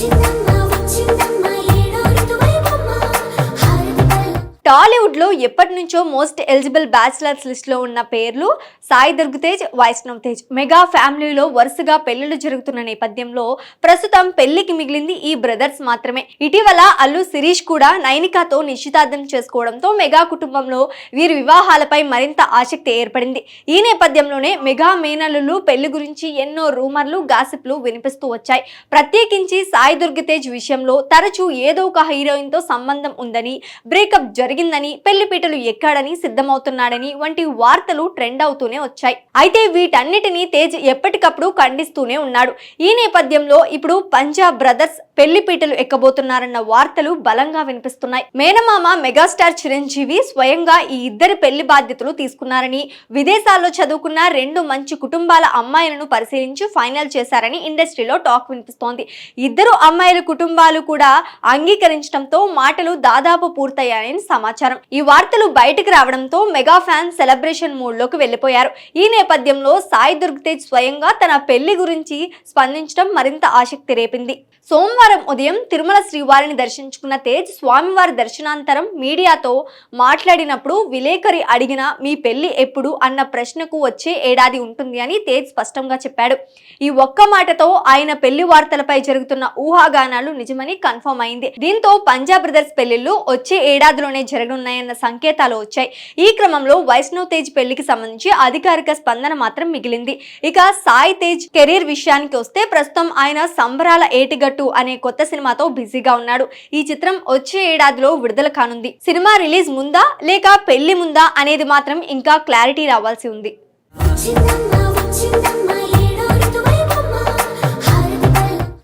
Senden టాలీవుడ్లో ఎప్పటి నుంచో మోస్ట్ ఎలిజిబుల్ బ్యాచిలర్స్ లిస్ట్లో ఉన్న పేర్లు సాయి దుర్గతేజ్ వైష్ణవ్ తేజ్. మెగా ఫ్యామిలీలో వరుసగా పెళ్ళిళ్ళు జరుగుతున్న నేపథ్యంలో ప్రస్తుతం పెళ్ళికి మిగిలింది ఈ బ్రదర్స్ మాత్రమే. ఇటీవల అల్లు శిరీష్ కూడా నైనికాతో నిశ్చితార్థం చేసుకోవడంతో మెగా కుటుంబంలో వీరి వివాహాలపై మరింత ఆసక్తి ఏర్పడింది. ఈ నేపథ్యంలోనే మెగా మేనల్లులు పెళ్ళి గురించి ఎన్నో రూమర్లు గాసిప్లు వినిపిస్తూ వచ్చాయి. ప్రత్యేకించి సాయి దుర్గతేజ్ విషయంలో తరచూ ఏదో ఒక హీరోయిన్తో సంబంధం ఉందని బ్రేకప్ జరిగిందని పెళ్ళిపీటలు ఎక్కాడని సిద్ధమవుతున్నాడని వంటి వార్తలు ట్రెండ్ అవుతూనే వచ్చాయి. అయితే వీటన్నిటినీ తేజ్ ఎప్పటికప్పుడు ఖండిస్తూనే ఉన్నాడు. ఈ నేపథ్యంలో ఇప్పుడు పంజాబ్ బ్రదర్స్ పెళ్ళిపీటలు ఎక్కబోతున్నారన్న వార్తలు బలంగా వినిపిస్తున్నాయి. మేనమామ మెగాస్టార్ చిరంజీవి స్వయంగా ఈ ఇద్దరి పెళ్ళి బాధ్యతలు తీసుకున్నారని విదేశాల్లో చదువుకున్న రెండు మంచి కుటుంబాల అమ్మాయిలను పరిశీలించి ఫైనల్ చేశారని ఇండస్ట్రీలో టాక్ వినిపిస్తోంది. ఇద్దరు అమ్మాయిల కుటుంబాలు కూడా అంగీకరించడంతో మాటలు దాదాపు పూర్తయ్యాయని సమాచారం. ఈ వార్తలు బయటకు రావడంతో మెగా ఫ్యాన్స్ సెలబ్రేషన్ మూడ్లోకి వెళ్ళిపోయారు ఈ నేపథ్యంలో సాయి దుర్గ్ తేజ్ స్వయంగా తన పెళ్ళి గురించి స్పందించడం మరింత ఆసక్తి రేపింది. సోమవారం ఉదయం తిరుమల శ్రీవారిని దర్శించుకున్న తేజ్ స్వామివారి దర్శనాంతరం మీడియాతో మాట్లాడినప్పుడు విలేకరి అడిగిన మీ పెళ్ళి ఎప్పుడు? అన్న ప్రశ్నకు వచ్చే ఏడాది ఉంటుంది అని తేజ్ స్పష్టంగా చెప్పాడు. ఈ ఒక్క మాటతో ఆయన పెళ్ళి వార్తలపై జరుగుతున్న ఊహాగానాలు నిజమని కన్ఫర్మ్ అయింది. దీంతో పంజాబ్ బ్రదర్స్ పెళ్ళిళ్ళు వచ్చే ఏడాదిలోనే జరగనున్నాయన్న సంకేతాలు వచ్చాయి. ఈ క్రమంలో వైష్ణవ్ తేజ్ పెళ్ళికి సంబంధించి అధికారిక స్పందన మాత్రం మిగిలింది. ఇక సాయి తేజ్ కెరీర్ విషయానికి వస్తే ప్రస్తుతం ఆయన సంబరాల ఏటిగట్టు అనే కొత్త సినిమాతో బిజీగా ఉన్నాడు. ఈ చిత్రం వచ్చే ఏడాదిలో విడుదల కానుంది. సినిమా రిలీజ్ ముందా లేక పెళ్ళి ముందా అనేది మాత్రం ఇంకా క్లారిటీ రావాల్సి ఉంది.